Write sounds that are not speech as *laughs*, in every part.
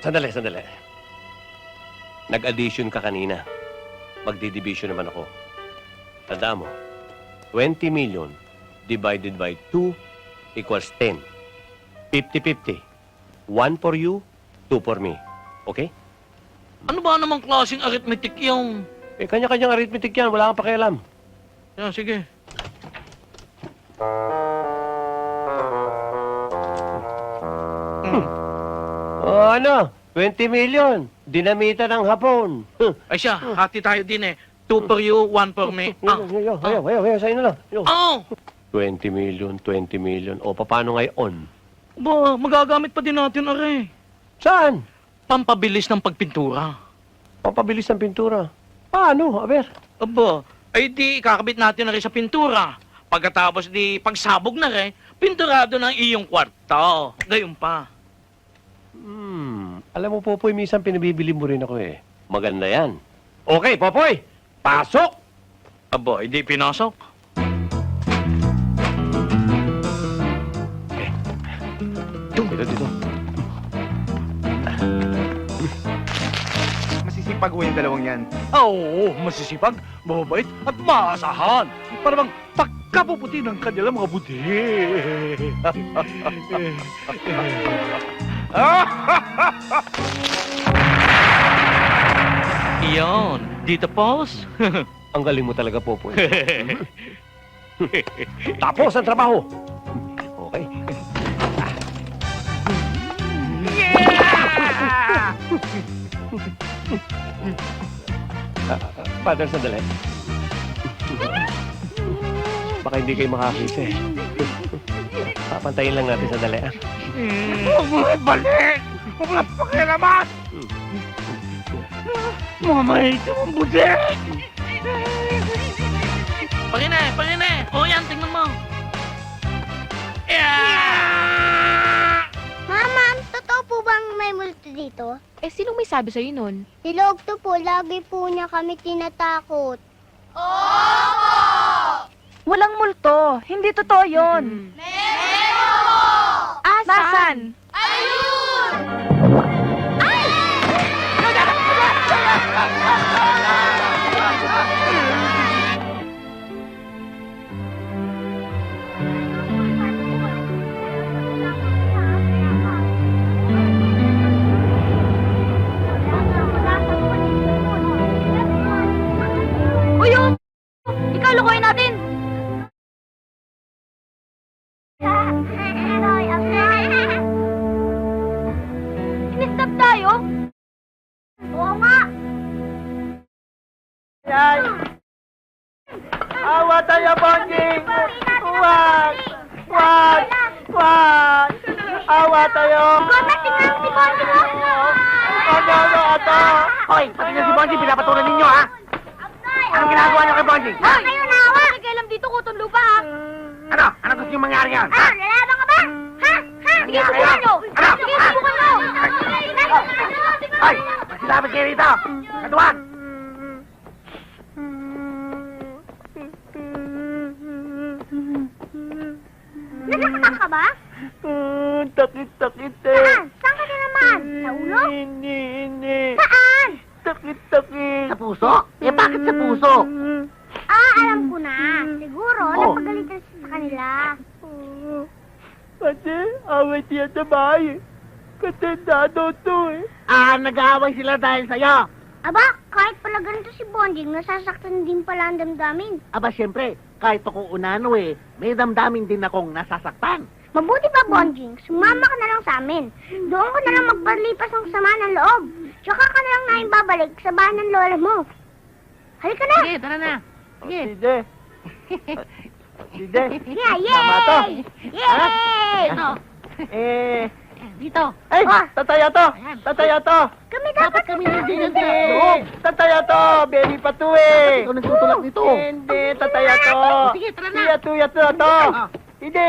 Sandali, sandali. Nag-addition ka kanina. Magdi-division naman ako. Tandaan mo, 20 million divided by 2 equals 10. 50-50. One for you, two for me. Okay? Ano ba namang klaseng arithmetic yung... Eh, kanya-kanyang arithmetic yan. Wala kang pakialam. Yan, sige. O ano? 20 million. Dinamita ng hapon. Huh. Ay siya, hati tayo din eh. Two for you, one for me. Ah. Ayaw, ayaw, ayaw, ayaw, sa'yo na lang. Ayaw. Oh! 20 million, 20 million. O, paano ngayon? Ba, magagamit pa din natin, are. Saan? Pampabilis ng pagpintura. Pampabilis ng pintura. Paano? Aber? Aba, ay di kakabit natin na rin sa pintura. Pagkatapos di pagsabog na rin, pinturado ng iyong kwarto. Gayon pa. Hmm. Alam mo, Popoy, minsan pinabibili mo rin ako eh. Maganda yan. Okay, Popoy! Pasok! Aba, hindi pinasok. Dito, dito. Masisipag ho yung dalawang yan. Ah, Oo, masisipag, mababait at maasahan. Para bang pagkapuputi ng kanilang mga budi. *laughs* Iyon, dito pause. *laughs* Ang galing mo talaga, Popoy. *laughs* Tapos ang trabaho. Okay. *laughs* Ah, ah, Father, sandali. Baka hindi kayo makakita eh. Papantayin lang natin sandali. ah. Huwag mo ibalik! Huwag mo lang pakialaman! Mga mahito mong budi! Pangine, pangine. O yan, tingnan mo. Mama, totoo po bang may multo dito? Eh, sinong may sabi sa'yo nun? Si Logto po, lagi po niya kami tinatakot. Walang multo. Hindi totoo yun. Meron Nasaan? Uy, Bonjing, pinapatulan ninyo, ha? Anong ginagawa niyo kay Bonjing? Ha? Kayo na awa. Kailan dito kutong lupa, ha? Ano? Ano gusto niyo mangyari yan? Ha? Lalaban ka ba? Ha? Ha? Sige, subukan nyo! Ano? Sige, subukan nyo! Ay! Masilapit kayo rito! Katuan! Nasaktan ka ba? Takit-takit Saan? Saan ka na naman? Sa ulo? Hindi, hindi. Saan? Takit-takit. Sa puso? Eh, bakit sa puso? Ah, alam ko na. Siguro, Oh. napagalitan siya sa kanila. Kasi away siya sa bahay. Katendado to eh. Ah, nag-aaway sila dahil sa'yo. Aba, kahit pala ganito si Bonding, nasasaktan din pala ang damdamin. Aba, siyempre, kahit ako unano eh, may damdamin din akong nasasaktan. Mabuti pa, Bonjing. Sumama ka na lang sa amin. Doon ko na lang magpalipas ng sama ng loob. Tsaka ka na lang namin babalik sa bahay ng lola mo. Halika na! Sige, tara na. Sige. Sige. *laughs* Sige. Yeah, Tama to. yay! Yay! Ito. Eh, Dito. ay, Ah. tataya to. Tataya to. Kami dapat kami hindi Hindi. Tataya to. Baby pa to eh. Ikaw nagtutulak nito. Hindi, tataya to. Sige, tara na. Tiya tuya to to. Hindi.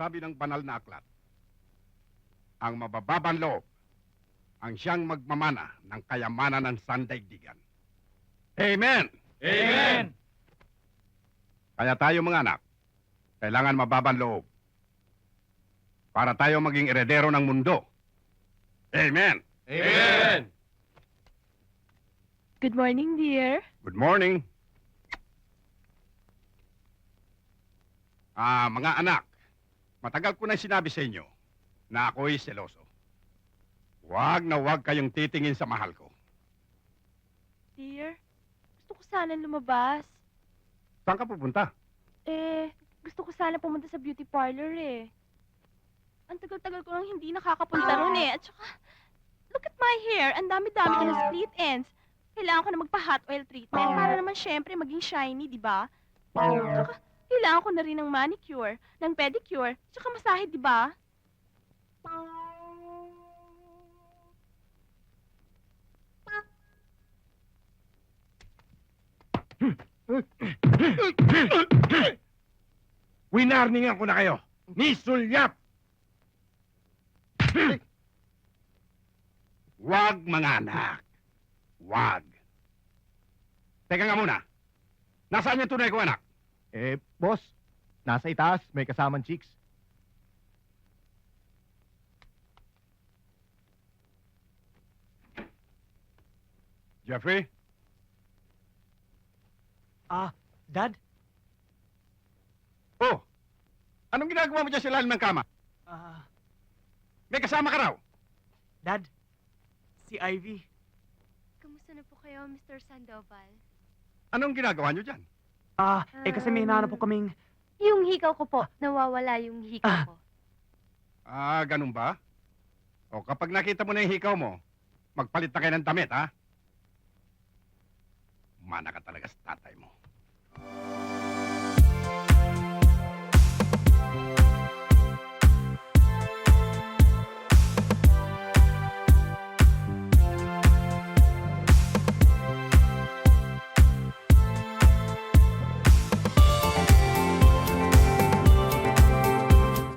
Sabi ng banal na aklat, ang mabababang loob ang siyang magmamana ng kayamanan ng sandaigdigan. Amen! Amen! Kaya tayo mga anak, kailangan mababang loob para tayo maging eredero ng mundo. Amen! Amen! Good morning, dear. Good morning. Ah, mga anak, matagal ko na sinabi sa inyo na ako'y seloso. Huwag na huwag kayong titingin sa mahal ko. Dear, gusto ko sana lumabas. Saan ka pupunta? Eh, gusto ko sana pumunta sa beauty parlor eh. Ang tagal-tagal ko nang hindi nakakapunta ron eh. At saka, look at my hair. Ang dami-dami ko ng split ends. Kailangan ko na magpa-hot oil treatment para naman syempre maging shiny, di ba? Tsaka, kailangan ko na rin ng manicure, ng pedicure, tsaka masahe, di ba? Winarningan ko na kayo. Ni Sulyap! Huwag mga anak. Huwag. Teka nga muna. Nasaan yung tunay ko anak? Eh, boss, nasa itaas, may kasamang chicks. Jeffrey? Ah, Dad? Oh! Anong ginagawa mo dyan sa ilalim ng kama? Ah, May kasama ka raw. Dad, si Ivy. Kamusta na po kayo, Mr. Sandoval? Anong ginagawa nyo dyan? Ah, eh kasi may hinahanap po kaming... Yung hikaw ko po, nawawala yung hikaw Ah. ko. Ah, ganun ba? O kapag nakita mo na yung hikaw mo, magpalit na kayo ng damit, ha? Mana ka talaga sa tatay mo.